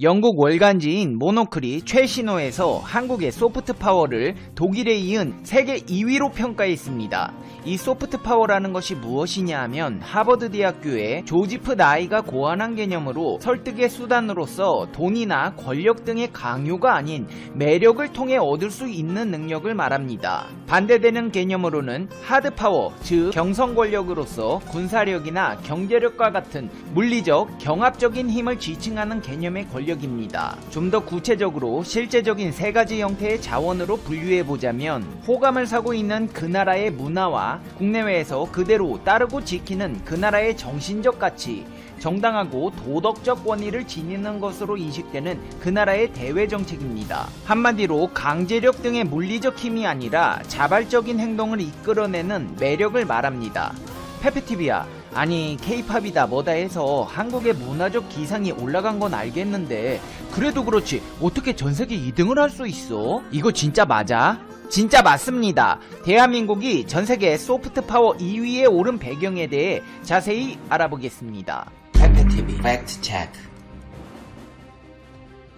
영국 월간지인 모노클이 최신호에서 한국의 소프트 파워를 독일에 이은 세계 2위로 평가했습니다. 이 소프트 파워라는 것이 무엇이냐 하면 하버드 대학교의 조지프 나이가 고안한 개념으로 설득의 수단으로서 돈이나 권력 등의 강요가 아닌 매력을 통해 얻을 수 있는 능력을 말합니다. 반대되는 개념으로는 하드 파워, 즉 경성 권력으로서 군사력이나 경제력과 같은 물리적, 경합적인 힘을 지칭하는 개념의 권력 입니다. 좀 더 구체적으로 실제적인 세 가지 형태의 자원으로 분류해 보자면 호감을 사고 있는 그 나라의 문화와 국내외에서 그대로 따르고 지키는 그 나라의 정신적 가치, 정당하고 도덕적 권위를 지니는 것으로 인식되는 그 나라의 대외 정책입니다. 한마디로 강제력 등의 물리적 힘이 아니라 자발적인 행동을 이끌어내는 매력을 말합니다. 페페티비야 아니 케이팝이다 뭐다 해서 한국의 문화적 기상이 올라간 건 알겠는데 그래도 그렇지 어떻게 전세계 2등을 할 수 있어? 이거 진짜 맞아? 진짜 맞습니다. 대한민국이 전세계 소프트 파워 2위에 오른 배경에 대해 자세히 알아보겠습니다. 페페티비 팩트 체크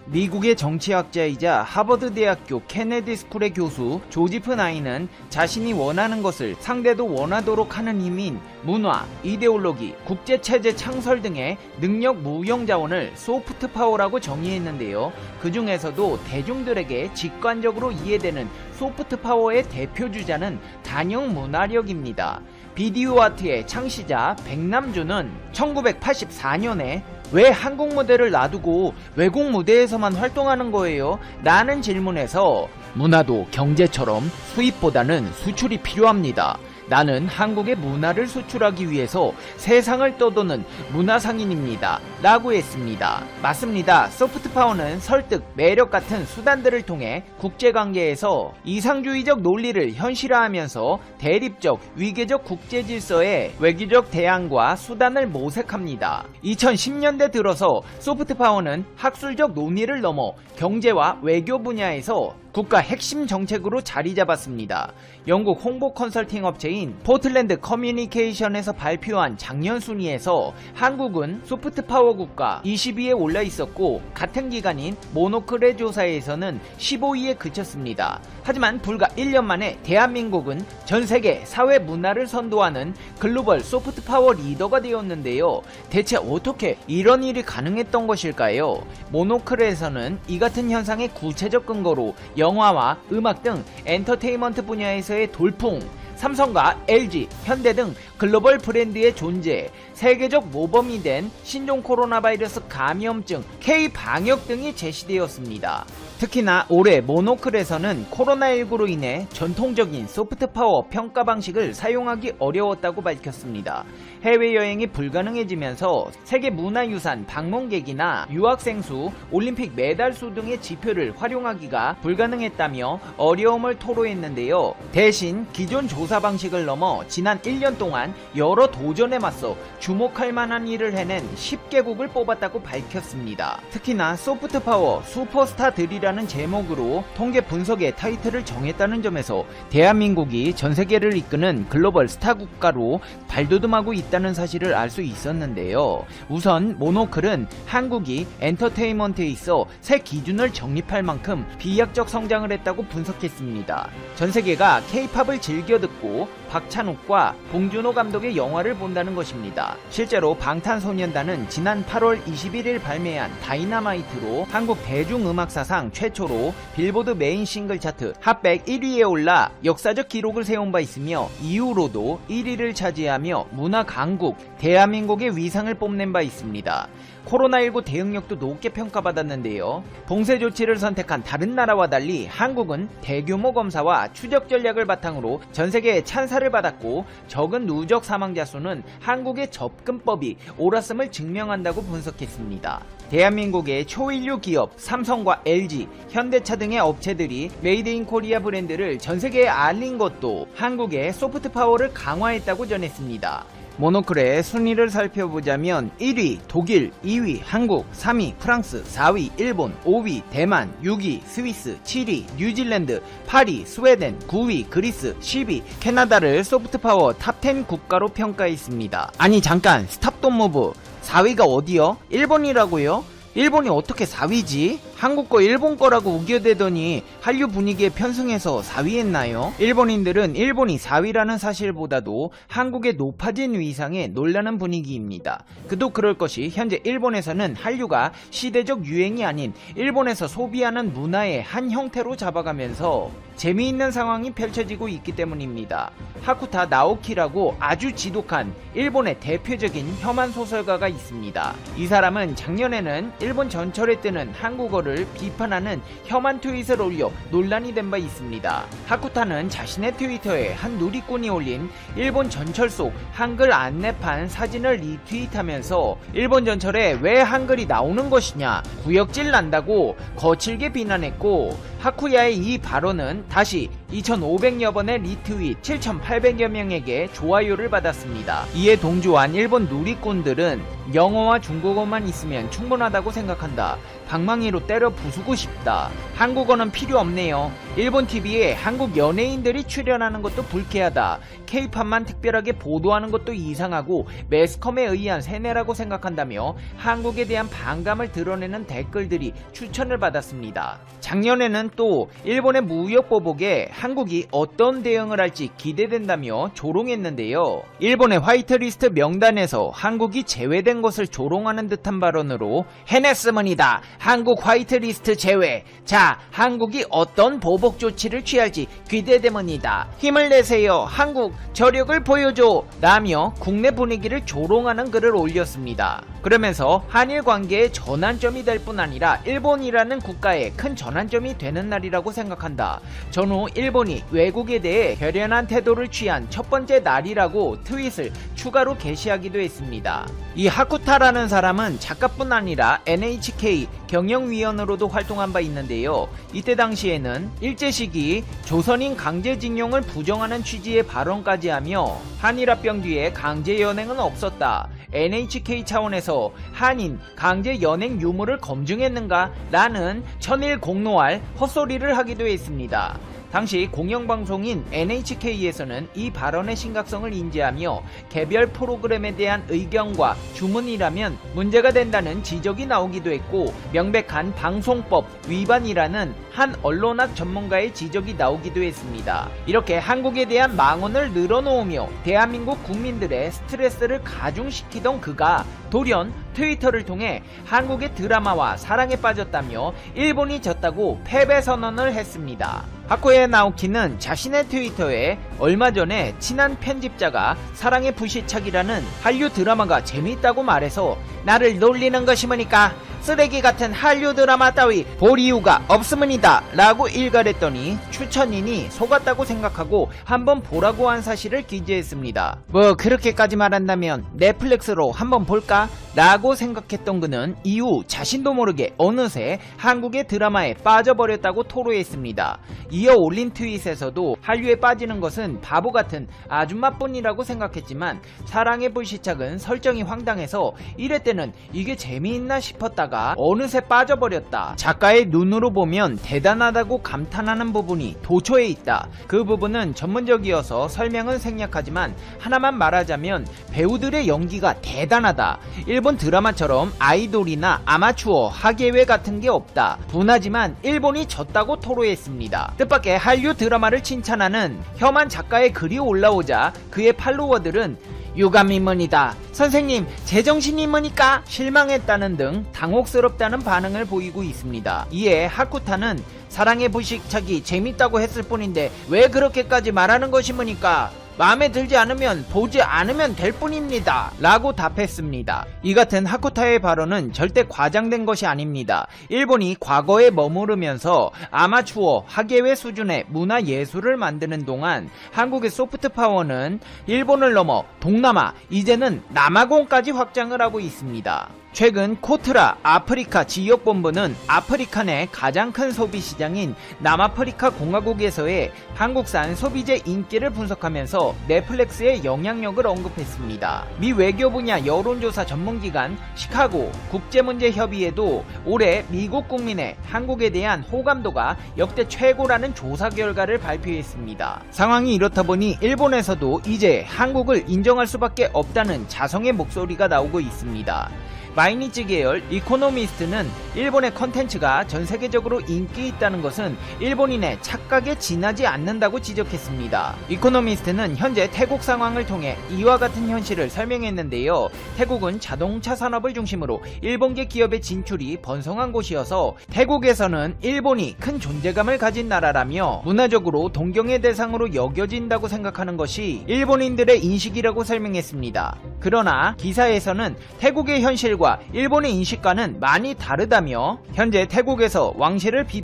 미국의 정치학자이자 하버드 대학교 케네디 스쿨의 교수 조지프 나이는 자신이 원하는 것을 상대도 원하도록 하는 힘인 문화, 이데올로기, 국제체제 창설 등의 능력 무형 자원을 소프트 파워라고 정의했는데요. 그 중에서도 대중들에게 직관적으로 이해되는 소프트 파워의 대표 주자는 단형 문화력입니다. 비디오 아트의 창시자 백남주는 1984년에 왜 한국 무대를 놔두고 외국 무대에서만 활동하는 거예요? 라는 질문에서 문화도 경제처럼 수입보다는 수출이 필요합니다. 나는 한국의 문화를 수출하기 위해서 세상을 떠도는 문화상인입니다. 라고 했습니다. 맞습니다. 소프트 파워는 설득, 매력 같은 수단들을 통해 국제관계에서 이상주의적 논리를 현실화하면서 대립적, 위계적 국제 질서의 외교적 대안과 수단을 모색합니다. 2010년대 들어서 소프트 파워는 학술적 논의를 넘어 경제와 외교 분야에서 국가 핵심 정책으로 자리 잡았습니다. 영국 홍보 컨설팅 업체인 포틀랜드 커뮤니케이션에서 발표한 작년 순위에서 한국은 소프트 파워 국가 20위에 올라 있었고 같은 기간인 모노클의 조사에서는 15위에 그쳤습니다. 하지만 불과 1년 만에 대한민국은 전 세계 사회 문화를 선도하는 글로벌 소프트 파워 리더가 되었는데요. 대체 어떻게 이런 일이 가능했던 것일까요? 모노클에서는 이 같은 현상의 구체적 근거로 영화와 음악 등 엔터테인먼트 분야에서의 돌풍, 삼성과 LG, 현대 등 글로벌 브랜드의 존재, 세계적 모범이 된 신종 코로나 바이러스 감염증, K 방역 등이 제시되었습니다. 특히나 올해 모노클에서는 코로나19로 인해 전통적인 소프트 파워 평가 방식을 사용하기 어려웠다고 밝혔습니다. 해외여행이 불가능해지면서 세계 문화유산 방문객이나 유학생 수, 올림픽 메달 수 등의 지표를 활용하기가 불가능했다며 어려움을 토로했는데요. 대신 기존 조사 방식을 넘어 지난 1년 동안 여러 도전에 맞서 주목할 만한 일을 해낸 10개국을 뽑았다고 밝혔습니다. 특히나 소프트 파워 슈퍼스타들 이라는 제목으로 통계 분석의 타이틀을 정했다는 점에서 대한민국이 전 세계를 이끄는 글로벌 스타 국가로 발돋움하고 있다는 사실을 알 수 있었는데요. 우선 모노클은 한국이 엔터테인먼트에 있어 새 기준을 정립할 만큼 비약적 성장을 했다고 분석했습니다. 전 세계가 케이팝을 즐겨 듣고 박찬욱과 봉준호 감독의 영화를 본다는 것입니다. 실제로 방탄소년단은 지난 8월 21일 발매한 다이나마이트로 한국 대중음악사상 최초로 빌보드 메인 싱글 차트 핫백 1위에 올라 역사적 기록을 세운 바 있으며 이후로도 1위를 차지하며 문화 강국 대한민국의 위상을 뽐낸 바 있습니다. 코로나19 대응력도 높게 평가받았는데요. 봉쇄 조치를 선택한 다른 나라와 달리 한국은 대규모 검사와 추적 전략을 바탕으로 전 세계의 찬사를 받았고 적은 누적 사망자 수는 한국의 접근법이 옳았음을 증명한다고 분석했습니다. 대한민국의 초인류 기업 삼성과 LG, 현대차 등의 업체들이 메이드 인 코리아 브랜드를 전 세계에 알린 것도 한국의 소프트 파워를 강화했다고 전했습니다. 모노클의 순위를 살펴보자면 1위 독일, 2위 한국, 3위 프랑스, 4위 일본, 5위 대만, 6위 스위스, 7위 뉴질랜드, 8위 스웨덴, 9위 그리스, 10위 캐나다를 소프트파워 탑10 국가로 평가했습니다. 아니 잠깐 스탑 돈 무브 4위가 어디요? 일본이라고요? 일본이 어떻게 4위지? 한국 거 일본 거라고 우겨대더니 한류 분위기에 편승해서 4위 했나요? 일본인들은 일본이 4위라는 사실보다도 한국의 높아진 위상에 놀라는 분위기입니다. 그도 그럴 것이 현재 일본에서는 한류가 시대적 유행이 아닌 일본에서 소비하는 문화의 한 형태로 잡아가면서 재미있는 상황이 펼쳐지고 있기 때문입니다. 하쿠타 나오키라고 아주 지독한 일본의 대표적인 혐한 소설가가 있습니다. 이 사람은 작년에는 일본 전철에 뜨는 한국어를 비판하는 혐한 트윗을 올려 논란이 된 바 있습니다. 하쿠타는 자신의 트위터에 한 누리꾼이 올린 일본 전철 속 한글 안내판 사진을 리트윗하면서 일본 전철에 왜 한글이 나오는 것이냐 구역질 난다고 거칠게 비난했고 하쿠야의 이 발언은 다시 2,500여 번의 리트윗 7,800여 명에게 좋아요를 받았습니다. 이에 동조한 일본 누리꾼들은 영어와 중국어만 있으면 충분하다고 생각한다. 방망이로 때려 부수고 싶다. 한국어는 필요 없네요. 일본 TV에 한국 연예인들이 출연하는 것도 불쾌하다. 케이팝만 특별하게 보도하는 것도 이상하고 매스컴에 의한 세뇌라고 생각한다며 한국에 대한 반감을 드러내는 댓글들이 추천을 받았습니다. 작년에는 또 일본의 무역 보복에 한국이 어떤 대응을 할지 기대된다며 조롱했는데요. 일본의 화이트리스트 명단에서 한국이 제외된 것을 조롱하는 듯한 발언으로 해냈으문이다. 한국 화이트리스트 제외. 자, 한국이 어떤 보복 조치를 취할지 기대되문이다. 힘을 내세요. 한국 저력을 보여줘. 라며 국내 분위기를 조롱하는 글을 올렸습니다. 그러면서 한일 관계의 전환점이 될 뿐 아니라 일본이라는 국가의 큰 전환점이 되는 날이라고 생각한다. 전후 일 본이 외국에 대해 결연한 태도를 취한 첫 번째 날이라고 트윗을 추가로 게시하기도 했습니다. 이 하쿠타라는 사람은 작가뿐 아니라 NHK 경영위원으로도 활동한 바 있는데요. 이때 당시에는 일제 시기 조선인 강제징용을 부정하는 취지의 발언까지 하며 한일합병 뒤에 강제연행은 없었다. NHK 차원에서 한인 강제 연행 유무를 검증했는가? 라는 천일 공노할 헛소리를 하기도 했습니다. 당시 공영방송인 NHK에서는 이 발언의 심각성을 인지하며 개별 프로그램에 대한 의견과 주문이라면 문제가 된다는 지적이 나오기도 했고 명 백한 방송법 위반이라는 한 언론학 전문가의 지적이 나오기도 했습니다. 이렇게 한국에 대한 망언을 늘어놓으며 대한민국 국민들의 스트레스를 가중시키던 그가 돌연 트위터를 통해 한국의 드라마와 사랑에 빠졌다며 일본이 졌다고 패배 선언을 했습니다. 하코의 나오키는 자신의 트위터에 얼마 전에 친한 편집자가 사랑의 부시착이라는 한류 드라마가 재미있다고 말해서 나를 놀리는 것이 뭐니까 쓰레기 같은 한류 드라마 따위 볼 이유가 없음은이다 라고 일갈했더니 추천인이 속았다고 생각하고 한번 보라고 한 사실을 기재했습니다. 뭐 그렇게까지 말한다면 넷플릭스로 한번 볼까? 라고 생각했던 그는 이후 자신도 모르게 어느새 한국의 드라마에 빠져버렸다고 토로했습니다. 이어 올린 트윗에서도 한류에 빠지는 것은 바보 같은 아줌마뿐이라고 생각했지만 사랑의 불시착은 설정이 황당해서 이럴 때는 이게 재미있나 싶었다가 어느새 빠져버렸다. 작가의 눈으로 보면 대단하다고 감탄하는 부분이 도처에 있다. 그 부분은 전문적이어서 설명은 생략하지만 하나만 말하자면 배우들의 연기가 대단하다. 일본 드라마처럼 아이돌이나 아마추어, 하계회 같은 게 없다. 분하지만 일본이 졌다고 토로했습니다. 뜻밖의 한류 드라마를 칭찬하는 혐한 작가의 글이 올라오자 그의 팔로워들은 유감이머니다. 선생님, 제정신이 뭐니까? 실망했다는 등 당혹스럽다는 반응을 보이고 있습니다. 이에 하쿠타는 사랑의 불식착이 재밌다고 했을 뿐인데 왜 그렇게까지 말하는 것이 뭐니까? 마음에 들지 않으면 보지 않으면 될 뿐입니다. 라고 답했습니다. 이 같은 하쿠타의 발언은 절대 과장된 것이 아닙니다. 일본이 과거에 머무르면서 아마추어, 하계회 수준의 문화 예술을 만드는 동안 한국의 소프트 파워는 일본을 넘어 동남아, 이제는 남아공까지 확장을 하고 있습니다. 최근 코트라 아프리카 지역본부는 아프리카 내 가장 큰 소비 시장인 남아프리카 공화국에서의 한국산 소비재 인기를 분석하면서 넷플릭스의 영향력을 언급했습니다. 미 외교 분야 여론조사 전문기관 시카고 국제문제협의회도 올해 미국 국민의 한국에 대한 호감도가 역대 최고라는 조사 결과를 발표했습니다. 상황이 이렇다 보니 일본에서도 이제 한국을 인정할 수밖에 없다는 자성의 목소리가 나오고 있습니다. 마이니치 계열 이코노미스트는 일본의 컨텐츠가 전 세계적으로 인기 있다는 것은 일본인의 착각에 지나지 않는다고 지적했습니다. 이코노미스트는 현재 태국 상황을 통해 이와 같은 현실을 설명했는데요. 태국은 자동차 산업을 중심으로 일본계 기업의 진출이 번성한 곳이어서 태국에서는 일본이 큰 존재감을 가진 나라라며 문화적으로 동경의 대상으로 여겨진다고 생각하는 것이 일본인들의 인식이라고 설명했습니다. 그러나 기사에서는 태국의 현실과 일본의 인식과는 많이 다르다며 현재 태국에서 왕실을 비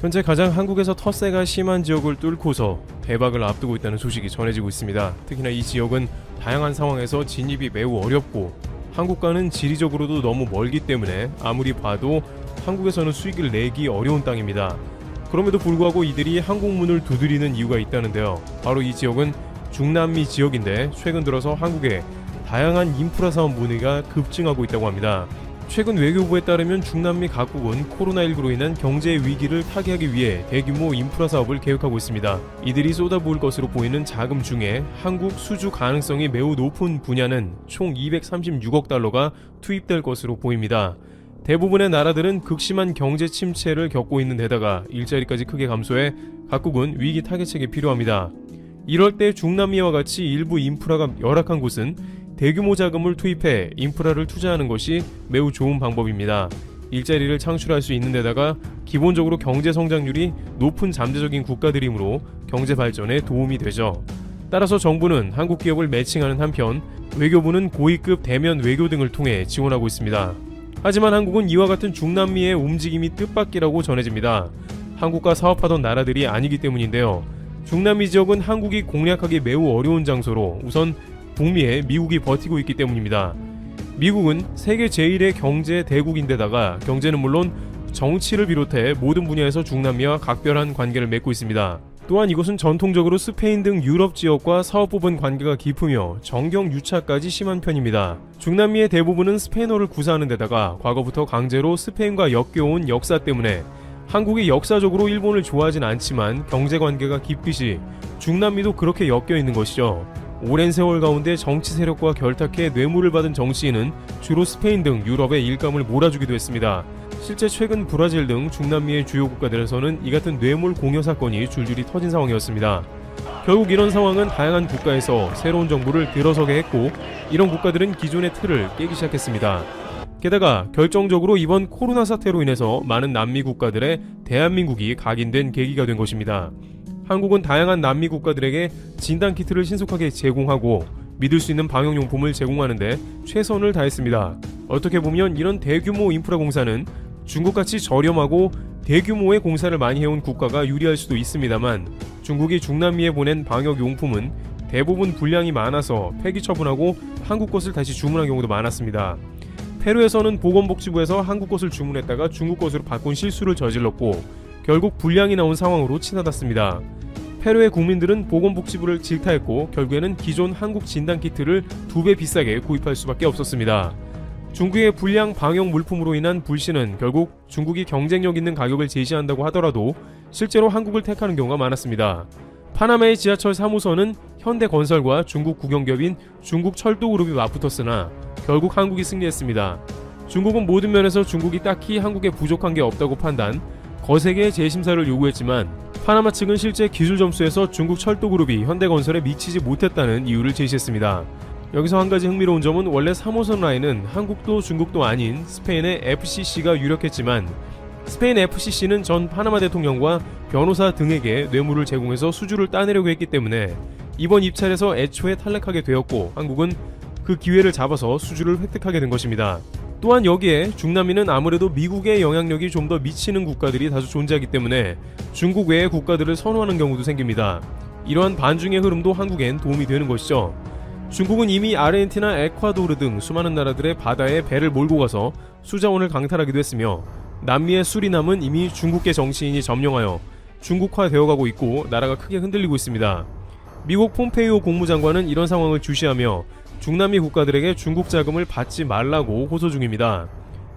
현재 가장 한국에서 텃세가 심한 지역을 뚫고서 대박을 앞두고 있다는 소식이 전해지고 있습니다. 특히나 이 지역은 다양한 상황에서 진입이 매우 어렵고 한국과는 지리적으로도 너무 멀기 때문에 아무리 봐도 한국에서는 수익을 내기 어려운 땅입니다. 그럼에도 불구하고 이들이 한국문을 두드리는 이유가 있다는데요. 바로 이 지역은 중남미 지역인데 최근 들어서 한국에 다양한 인프라 사업 문의가 급증하고 있다고 합니다. 최근 외교부에 따르면 중남미 각국은 코로나19로 인한 경제 위기를 타개하기 위해 대규모 인프라 사업을 계획하고 있습니다. 이들이 쏟아부을 것으로 보이는 자금 중에 한국 수주 가능성이 매우 높은 분야는 총 236억 달러가 투입될 것으로 보입니다. 대부분의 나라들은 극심한 경제 침체를 겪고 있는 데다가 일자리까지 크게 감소해 각국은 위기 타개책이 필요합니다. 이럴 때 중남미와 같이 일부 인프라가 열악한 곳은 대규모 자금을 투입해 인프라를 투자하는 것이 매우 좋은 방법입니다. 일자리를 창출할 수 있는 데다가 기본적으로 경제 성장률이 높은 잠재적인 국가들이므로 경제 발전에 도움이 되죠. 따라서 정부는 한국 기업을 매칭하는 한편 외교부는 고위급 대면 외교 등을 통해 지원하고 있습니다. 하지만 한국은 이와 같은 중남미의 움직임이 뜻밖이라고 전해집니다. 한국과 사업하던 나라들이 아니기 때문인데요. 중남미 지역은 한국이 공략하기 매우 어려운 장소로 우선 북미에 미국이 버티고 있기 때문입니다. 미국은 세계 제1의 경제 대국인데다가 경제는 물론 정치를 비롯해 모든 분야에서 중남미와 각별한 관계를 맺고 있습니다. 또한 이곳은 전통적으로 스페인 등 유럽 지역과 사업부분 관계가 깊으며 정경 유착까지 심한 편입니다. 중남미의 대부분은 스페인어를 구사하는 데다가 과거부터 강제로 스페인과 엮여온 역사 때문에 한국이 역사적으로 일본을 좋아하진 않지만 경제 관계가 깊듯이 중남미도 그렇게 엮여 있는 것이죠. 오랜 세월 가운데 정치 세력과 결탁해 뇌물을 받은 정치인은 주로 스페인 등 유럽의 일감을 몰아주기도 했습니다. 실제 최근 브라질 등 중남미의 주요 국가들에서는 이 같은 뇌물 공여 사건이 줄줄이 터진 상황이었습니다. 결국 이런 상황은 다양한 국가에서 새로운 정부를 들어서게 했고 이런 국가들은 기존의 틀을 깨기 시작했습니다. 게다가 결정적으로 이번 코로나 사태로 인해서 많은 남미 국가들의 대한민국이 각인된 계기가 된 것입니다. 한국은 다양한 남미 국가들에게 진단 키트를 신속하게 제공하고 믿을 수 있는 방역용품을 제공하는데 최선을 다했습니다. 어떻게 보면 이런 대규모 인프라 공사는 중국같이 저렴하고 대규모의 공사를 많이 해온 국가가 유리할 수도 있습니다만 중국이 중남미에 보낸 방역용품은 대부분 분량이 많아서 폐기 처분하고 한국 것을 다시 주문한 경우도 많았습니다. 페루에서는 보건복지부에서 한국 것을 주문했다가 중국 것으로 바꾼 실수를 저질렀고 결국 불량이 나온 상황으로 치닫았습니다. 페루의 국민들은 보건복지부를 질타했고 결국에는 기존 한국 진단키트를 두 배 비싸게 구입할 수밖에 없었습니다. 중국의 불량 방역 물품으로 인한 불신은 결국 중국이 경쟁력 있는 가격을 제시한다고 하더라도 실제로 한국을 택하는 경우가 많았습니다. 파나마의 지하철 3호선은 현대건설과 중국 국영기업인 중국철도그룹이 맞붙었으나 결국 한국이 승리했습니다. 중국은 모든 면에서 중국이 딱히 한국에 부족한 게 없다고 판단, 거세게 재심사를 요구했지만 파나마 측은 실제 기술 점수에서 중국 철도그룹이 현대건설에 미치지 못했다는 이유를 제시했습니다. 여기서 한 가지 흥미로운 점은 원래 3호선 라인은 한국도 중국도 아닌 스페인의 FCC가 유력했지만 스페인 FCC는 전 파나마 대통령과 변호사 등에게 뇌물을 제공해서 수주를 따내려고 했기 때문에 이번 입찰에서 애초에 탈락하게 되었고 한국은 그 기회를 잡아서 수주를 획득하게 된 것입니다. 또한 여기에 중남미는 아무래도 미국의 영향력이 좀 더 미치는 국가들이 다수 존재하기 때문에 중국 외의 국가들을 선호하는 경우도 생깁니다. 이러한 반중의 흐름도 한국엔 도움이 되는 것이죠. 중국은 이미 아르헨티나, 에콰도르 등 수많은 나라들의 바다에 배를 몰고 가서 수자원을 강탈하기도 했으며 남미의 수리남은 이미 중국계 정치인이 점령하여 중국화되어 가고 있고 나라가 크게 흔들리고 있습니다. 미국 폼페이오 국무장관은 이런 상황을 주시하며 중남미 국가들에게 중국 자금을 받지 말라고 호소 중입니다.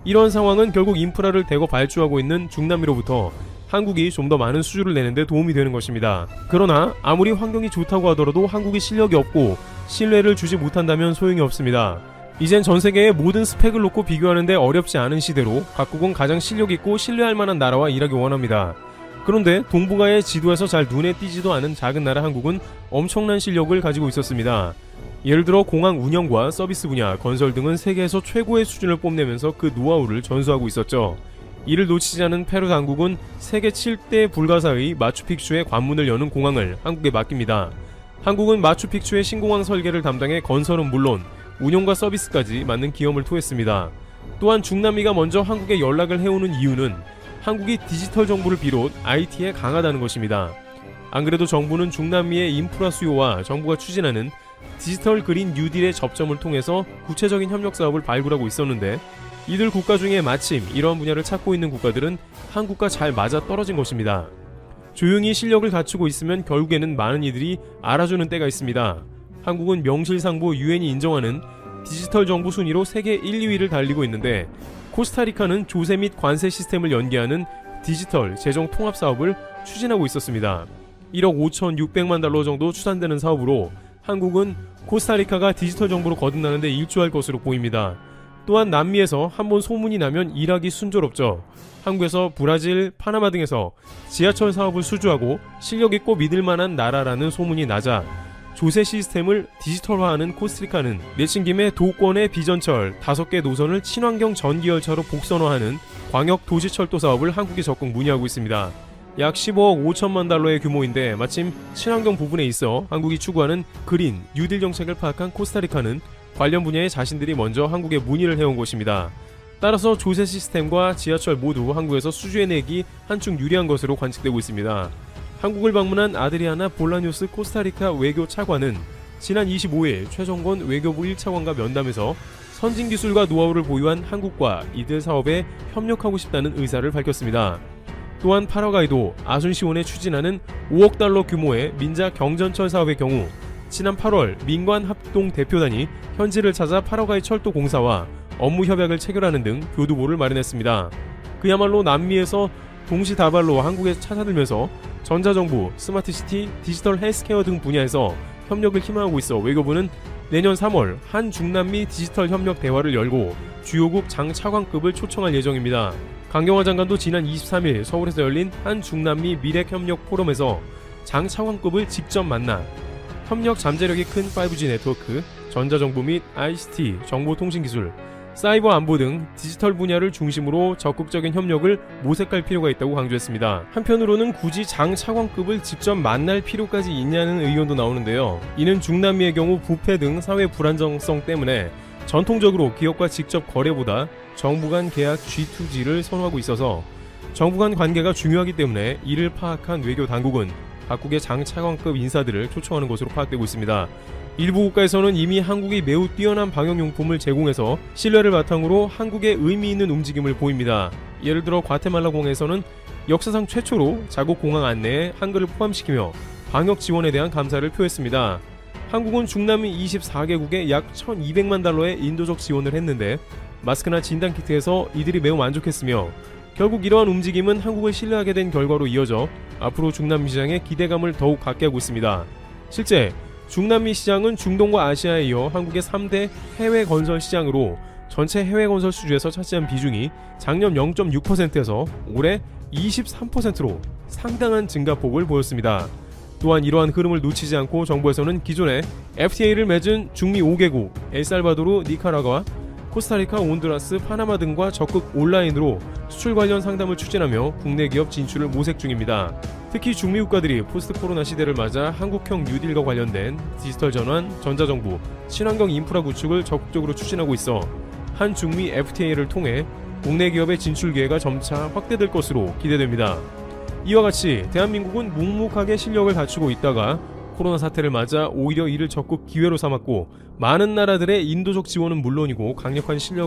이런 상황은 결국 인프라를 대거 발주하고 있는 중남미로부터 한국이 좀 더 많은 수주를 내는데 도움이 되는 것입니다. 그러나 아무리 환경이 좋다고 하더라도 한국이 실력이 없고 신뢰를 주지 못한다면 소용이 없습니다. 이젠 전 세계의 모든 스펙을 놓고 비교하는데 어렵지 않은 시대로 각국은 가장 실력 있고 신뢰할 만한 나라와 일하기 원합니다. 그런데 동북아의 지도에서 잘 눈에 띄지도 않은 작은 나라 한국은 엄청난 실력을 가지고 있었습니다. 예를 들어 공항 운영과 서비스 분야, 건설 등은 세계에서 최고의 수준을 뽐내면서 그 노하우를 전수하고 있었죠. 이를 놓치지 않은 페루 당국은 세계 7대 불가사의 마추픽추의 관문을 여는 공항을 한국에 맡깁니다. 한국은 마추픽추의 신공항 설계를 담당해 건설은 물론 운영과 서비스까지 맡는 기염을 토했습니다. 또한 중남미가 먼저 한국에 연락을 해오는 이유는 한국이 디지털 정보를 비롯 IT에 강하다는 것입니다. 안 그래도 정부는 중남미의 인프라 수요와 정부가 추진하는 디지털 그린 뉴딜의 접점을 통해서 구체적인 협력 사업을 발굴하고 있었는데 이들 국가 중에 마침 이러한 분야를 찾고 있는 국가들은 한국과 잘 맞아 떨어진 것입니다. 조용히 실력을 갖추고 있으면 결국에는 많은 이들이 알아주는 때가 있습니다. 한국은 명실상부 유엔이 인정하는 디지털 정부 순위로 세계 1, 2위를 달리고 있는데 코스타리카는 조세 및 관세 시스템을 연계하는 디지털 재정 통합 사업을 추진하고 있었습니다. 1억 5,600만 달러 정도 추산되는 사업으로 한국은 코스타리카가 디지털 정보로 거듭나는데 일조할 것으로 보입니다. 또한 남미에서 한번 소문이 나면 일하기 순조롭죠. 한국에서 브라질, 파나마 등에서 지하철 사업을 수주하고 실력 있고 믿을 만한 나라라는 소문이 나자 조세 시스템을 디지털화하는 코스타리카는 내친 김에 도권의 비전철 5개 노선을 친환경 전기열차로 복선화하는 광역 도시철도 사업을 한국에 적극 문의하고 있습니다. 약 15억 5천만 달러의 규모인데 마침 친환경 부분에 있어 한국이 추구하는 그린 뉴딜 정책을 파악한 코스타리카는 관련 분야에 자신들이 먼저 한국에 문의를 해온 것입니다. 따라서 조세 시스템과 지하철 모두 한국에서 수주해내기 한층 유리한 것으로 관측되고 있습니다. 한국을 방문한 아드리아나 볼라뉴스 코스타리카 외교 차관은 지난 25일 최정권 외교부 1차관과 면담에서 선진 기술과 노하우를 보유한 한국과 이들 사업에 협력하고 싶다는 의사를 밝혔습니다. 또한 파라과이도 아순시온에 추진하는 5억 달러 규모의 민자 경전철 사업의 경우 지난 8월 민관 합동 대표단이 현지를 찾아 파라과이 철도 공사와 업무 협약을 체결하는 등 교두보를 마련했습니다. 그야말로 남미에서 동시다발로 한국에 찾아들면서 전자정부, 스마트시티, 디지털 헬스케어 등 분야에서 협력을 희망하고 있어 외교부는 내년 3월 한 중남미 디지털 협력 대화를 열고 주요국 장차관급을 초청할 예정입니다. 강경화 장관도 지난 23일 서울에서 열린 한 중남미 미래협력 포럼에서 장 차관급을 직접 만나 협력 잠재력이 큰 5G 네트워크, 전자정부 및 ICT, 정보통신기술, 사이버 안보 등 디지털 분야를 중심으로 적극적인 협력을 모색할 필요가 있다고 강조했습니다. 한편으로는 굳이 장 차관급을 직접 만날 필요까지 있냐는 의견도 나오는데요. 이는 중남미의 경우 부패 등 사회 불안정성 때문에 전통적으로 기업과 직접 거래보다 정부 간 계약 G2G를 선호하고 있어서 정부 간 관계가 중요하기 때문에 이를 파악한 외교 당국은 각국의 장차관급 인사들을 초청하는 것으로 파악되고 있습니다. 일부 국가에서는 이미 한국이 매우 뛰어난 방역용품을 제공해서 신뢰를 바탕으로 한국의 의미 있는 움직임을 보입니다. 예를 들어 과테말라 공에서는 역사상 최초로 자국 공항 안내에 한글을 포함시키며 방역 지원에 대한 감사를 표했습니다. 한국은 중남미 24개국에 약 1,200만 달러의 인도적 지원을 했는데 마스크나 진단키트에서 이들이 매우 만족했으며 결국 이러한 움직임은 한국을 신뢰하게 된 결과로 이어져 앞으로 중남미 시장에 기대감을 더욱 갖게 하고 있습니다. 실제 중남미 시장은 중동과 아시아에 이어 한국의 3대 해외 건설 시장으로 전체 해외 건설 수주에서 차지한 비중이 작년 0.6%에서 올해 23%로 상당한 증가폭을 보였습니다. 또한 이러한 흐름을 놓치지 않고 정부에서는 기존에 FTA를 맺은 중미 5개국, 엘살바도르, 니카라과, 코스타리카, 온두라스, 파나마 등과 적극 온라인으로 수출 관련 상담을 추진하며 국내 기업 진출을 모색 중입니다. 특히 중미 국가들이 포스트 코로나 시대를 맞아 한국형 뉴딜과 관련된 디지털 전환, 전자정부, 친환경 인프라 구축을 적극적으로 추진하고 있어 한 중미 FTA를 통해 국내 기업의 진출 기회가 점차 확대될 것으로 기대됩니다. 이와 같이 대한민국은 묵묵하게 실력을 갖추고 있다가 코로나 사태를 맞아 오히려 이를 적극 기회로 삼았고 많은 나라들의 인도적 지원은 물론이고 강력한 실력